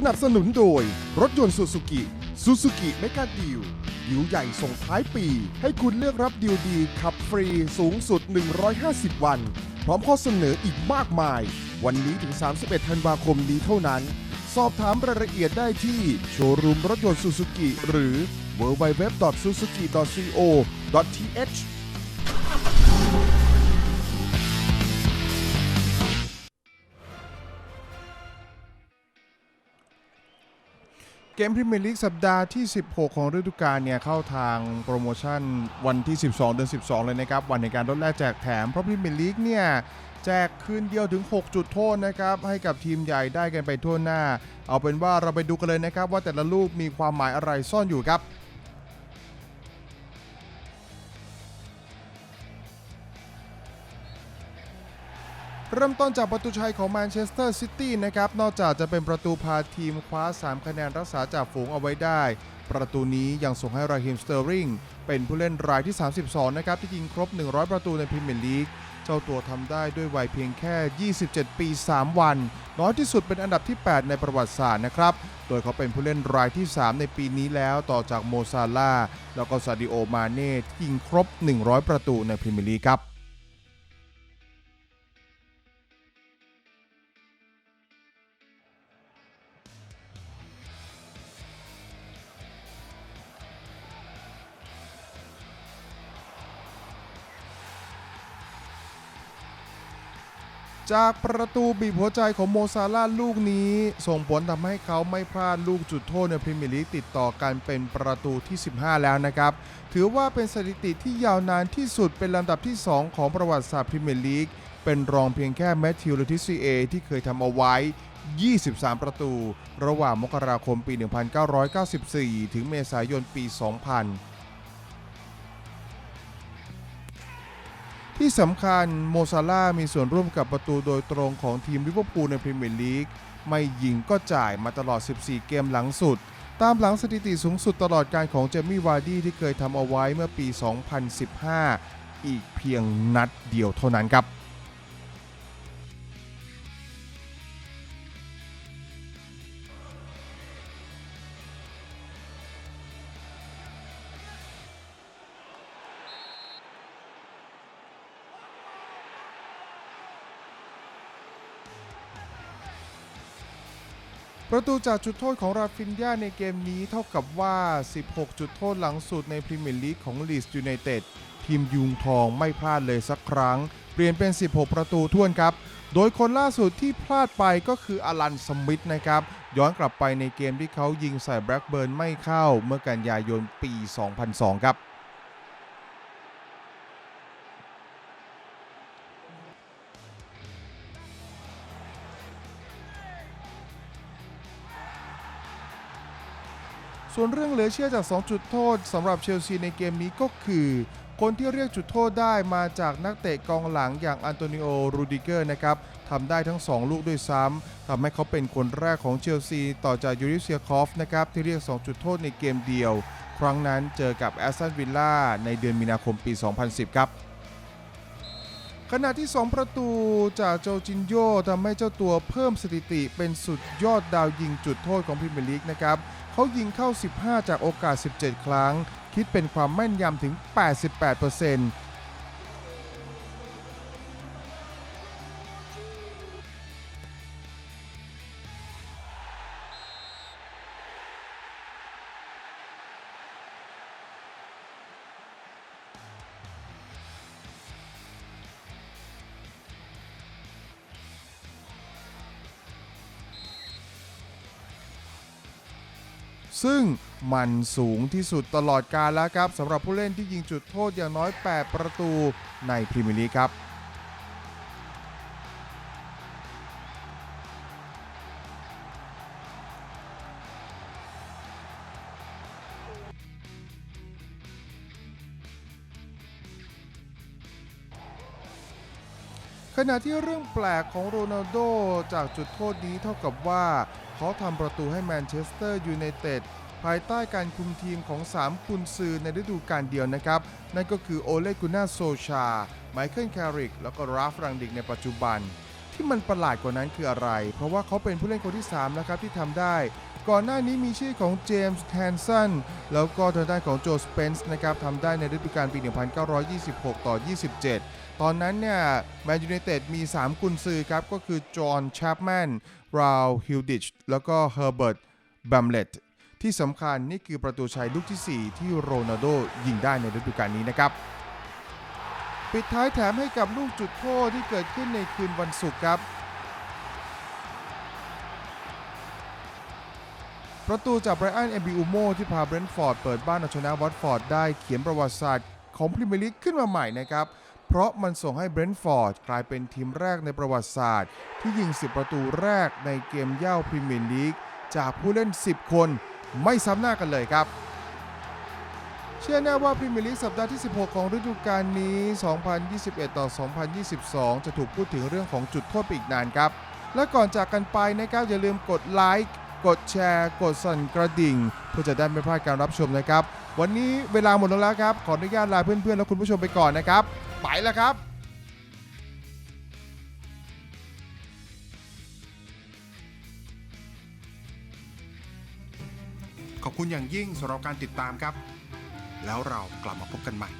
สนับสนุนโดย รถยนต์ซูซูกิซูซูกิเมกาดิวดิวใหญ่ส่งท้ายปี ให้คุณเลือกรับดิวดีขับฟรีสูงสุด 150 วัน พร้อมข้อเสนออีกมากมาย วันนี้ถึง 31 ธันวาคมนี้เท่านั้น สอบถามรายละเอียดได้ที่โชว์รูมรถยนต์ซูซูกิหรือ www.suzuki.co.th เกมพรีเมียร์ลีกสัปดาห์ที่ 16 ของฤดูกาลเนี่ยเข้าทางโปรโมชั่นวันที่ 12 เดือน 12 เลยนะครับ วันในการลดแลกแจกแถม เพราะพรีเมียร์ลีกเนี่ยแจกคืนเดียวถึง 6 จุดโทษนะครับ ให้กับทีมใหญ่ได้กันไปทั่วหน้า เอาเป็นว่าเราไปดูกันเลยนะครับ ว่าแต่ละลูกมีความหมายอะไรซ่อนอยู่ครับ เริ่มต้นจากประตูชัยของแมนเชสเตอร์ซิตี้นะครับ นอกจากจะเป็นประตูพาทีมคว้า 3 คะแนนรักษาจากฝูงเอาไว้ได้ ประตูนี้ยังส่งให้ราฮิมสเตอร์ริงเป็นผู้เล่นรายที่ 32 นะครับ ที่ยิงครบ 100 ประตูในพรีเมียร์ลีก เจ้าตัวทำได้ด้วยวัยเพียงแค่ 27 ปี 3 วัน น้อยที่สุดเป็นอันดับที่ 8 ในประวัติศาสตร์นะครับ โดยเขาเป็นผู้เล่นรายที่ 3 ในปีนี้แล้วต่อจากโมซาลาแล้วก็ซาดิโอมาเน่ที่ยิงครบ 100 ประตูในพรีเมียร์ลีกครับ จากประตูบีบหัวใจของโมซาลาลูกนี้ ส่งผลทำให้เขาไม่พลาดลูกจุดโทษในพรีเมียร์ลีกติดต่อกันเป็นประตูที่ 15 แล้วนะครับ ถือว่าเป็นสถิติที่ยาวนานที่สุดเป็นลำดับที่ 2 ของประวัติศาสตร์พรีเมียร์ลีกเป็นรองเพียงแค่แมทธิวเลติซีเอที่เคยทำเอาไว้ 23 ประตู ระหว่างมกราคมปี 1994 ถึงเมษายนปี 2000 ที่สำคัญโมซาล่ามีส่วนร่วมกับประตูโดยตรงของทีมลิเวอร์พูลในพรีเมียร์ลีก ไม่ยิงก็จ่ายมาตลอด 14 เกมหลังสุด ตามหลังสถิติสูงสุดตลอดการของเจมี่วาร์ดี้ที่เคยทำเอาไว้เมื่อปี 2015 อีกเพียงนัดเดียวเท่านั้นครับ ประตูจากจุดโทษของราฟินยาในเกมนี้เท่ากับว่า 16 จุดโทษหลังสุดในพรีเมียร์ลีกของลีสยูไนเต็ดทีมยุงทองไม่พลาดเลยสักครั้ง เปลี่ยนเป็น 16 ประตูท่วนครับ โดยคนล่าสุดที่พลาดไปก็คืออลันสมิธนะครับ ย้อนกลับไปในเกมที่เขายิงใส่แบล็กเบิร์นไม่เข้าเมื่อกันยายนปี 2002 ครับ ส่วนเรื่องเหลือเชื่อจาก 2 จุดโทษสำหรับเชลซีในเกมนี้ก็คือ คนที่เรียกจุดโทษได้มาจากนักเตะกองหลังอย่างอันโตนิโอ รูดิเกอร์นะครับทำได้ทั้ง 2 ลูกด้วยซ้ำทำให้เขาเป็นคนแรกของเชลซีต่อจากยูริเซียคอฟนะครับที่เรียก 2 จุดโทษในเกมเดียว ครั้งนั้นเจอกับแอสตันวิลล่าในเดือนมีนาคมปี 2010 ครับ ขณะที่ 2 ประตูจากโจจินโยทำให้เจ้าตัวเพิ่มสถิติเป็นสุดยอดดาวยิงจุดโทษของพรีเมียร์ลีกนะครับ เขายิงเข้า 15 จากโอกาส 17 ครั้ง คิดเป็นความแม่นยำถึง 88% ซึ่งมันสูงที่สุดตลอดกาลแล้วครับสำหรับผู้เล่นที่ยิงจุดโทษอย่างน้อย 8 ประตูในพรีเมียร์ลีกครับ ขณะที่เรื่องแปลกของโรนัลโดจากจุดโทษนี้เท่ากับว่า เขาทำประตูให้แมนเชสเตอร์ยูไนเต็ดภายใต้การคุมทีมของ 3 กุนซือในฤดูกาลเดียวนะครับ นั่นก็คือโอเลกุน่าโซชา ไมเคิลแคริก แล้วก็ราฟรังดิกในปัจจุบัน ที่มันประหลาดกว่านั้นคืออะไร เพราะว่าเขาเป็นผู้เล่นคนที่ 3 นะครับ ที่ทำได้ ก่อนหน้านี้มีชื่อของเจมส์แฮนสันแล้วก็ทางด้านของโจสเปนส์นะครับทำได้ในฤดูกาลปี 1926 ต่อ 27 ตอนนั้นเนี่ยแมนยูไนเต็ดมี 3 กุนซือครับ ก็คือจอห์นแชปแมนราวฮิลดิชแล้วก็เฮอร์เบิร์ตบัมเลตที่สำคัญนี่คือประตูชัยลูกทีสี่ 4 ที่โรนัลโดยิงได้ในฤดูกาลนี้นะครับ ปิดท้ายแถมให้กับลูกจุดโทษที่เกิดขึ้นในคืนวันศุกร์ครับ ประตูจากไบรอันเอมบิอุโมที่พาเบรนท์ฟอร์ดเปิดบ้านเอาชนะวัตฟอร์ดได้เขียนประวัติศาสตร์ของพรีเมียร์ลีกขึ้นมาใหม่นะครับ เพราะมันส่งให้เบรนท์ฟอร์ดกลายเป็นทีมแรกในประวัติศาสตร์ ที่ยิง 10 ประตูแรกในเกมเย่าพรีเมียร์ลีกจากผู้เล่น 10 คนไม่ซ้ำหน้ากันเลยครับ เชื่อแน่ว่าพรีเมียร์ลีกสัปดาห์ที่ 16 ของฤดูกาลนี้ 2021 ต่อ 2022 จะถูกพูดถึงเรื่องของจุดโทษไปอีกนานครับ และก่อนจากกันไปนะครับอย่าลืมกดไลค์ กดแชร์กดสั่นกระดิ่ง เพื่อจะได้ไม่พลาดการรับชมนะครับ วันนี้เวลาหมดลงแล้วครับ ขออนุญาตลาเพื่อนๆและคุณผู้ชมไปก่อนนะครับ ไปแล้วครับขอบคุณอย่างยิ่งสำหรับการติดตามครับ แล้วเรากลับมาพบกันใหม่